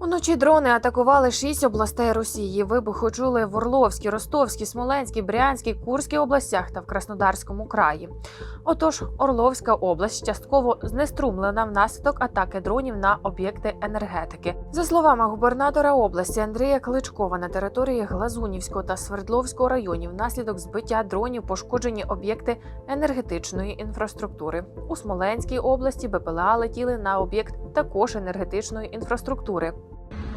Уночі дрони атакували шість областей Росії. Вибухи чули в Орловській, Ростовській, Смоленській, Брянській, Курській областях та в Краснодарському краї. Отож, Орловська область частково знеструмлена внаслідок атаки дронів на об'єкти енергетики. За словами губернатора області Андрія Кличкова, на території Глазунівського та Свердловського районів внаслідок збиття дронів пошкоджені об'єкти енергетичної інфраструктури. У Смоленській області БПЛА летіли на об'єкт також енергетичної інфраструктури. Thank you.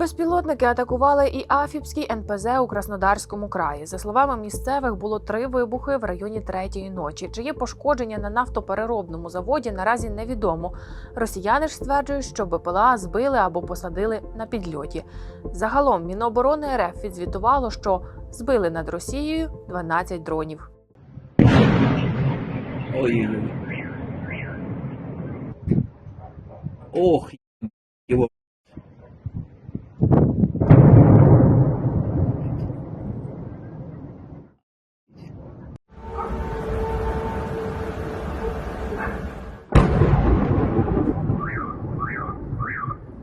Безпілотники атакували і Афіпський НПЗ у Краснодарському краї. За словами місцевих, було три вибухи в районі третьої ночі. Чи є пошкодження на нафтопереробному заводі, наразі невідомо. Росіяни ж стверджують, що БПЛА збили або посадили на підльоті. Загалом Міноборони РФ відзвітувало, що збили над Росією 12 дронів. Ой-ой-ой. Ох, его.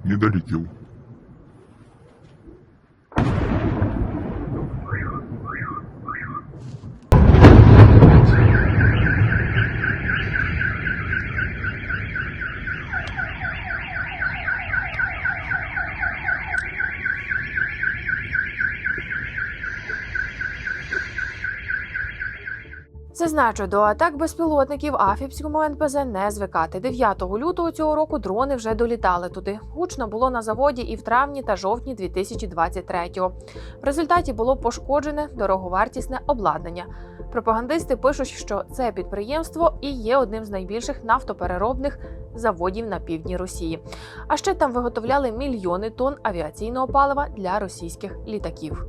Не долетел. Зазначу, до атак безпілотників Афіпському НПЗ не звикати. 9 лютого цього року дрони вже долітали туди. Гучно було на заводі і в травні та жовтні 2023-го. В результаті було пошкоджене дороговартісне обладнання. Пропагандисти пишуть, що це підприємство і є одним з найбільших нафтопереробних заводів на півдні Росії. А ще там виготовляли мільйони тонн авіаційного палива для російських літаків.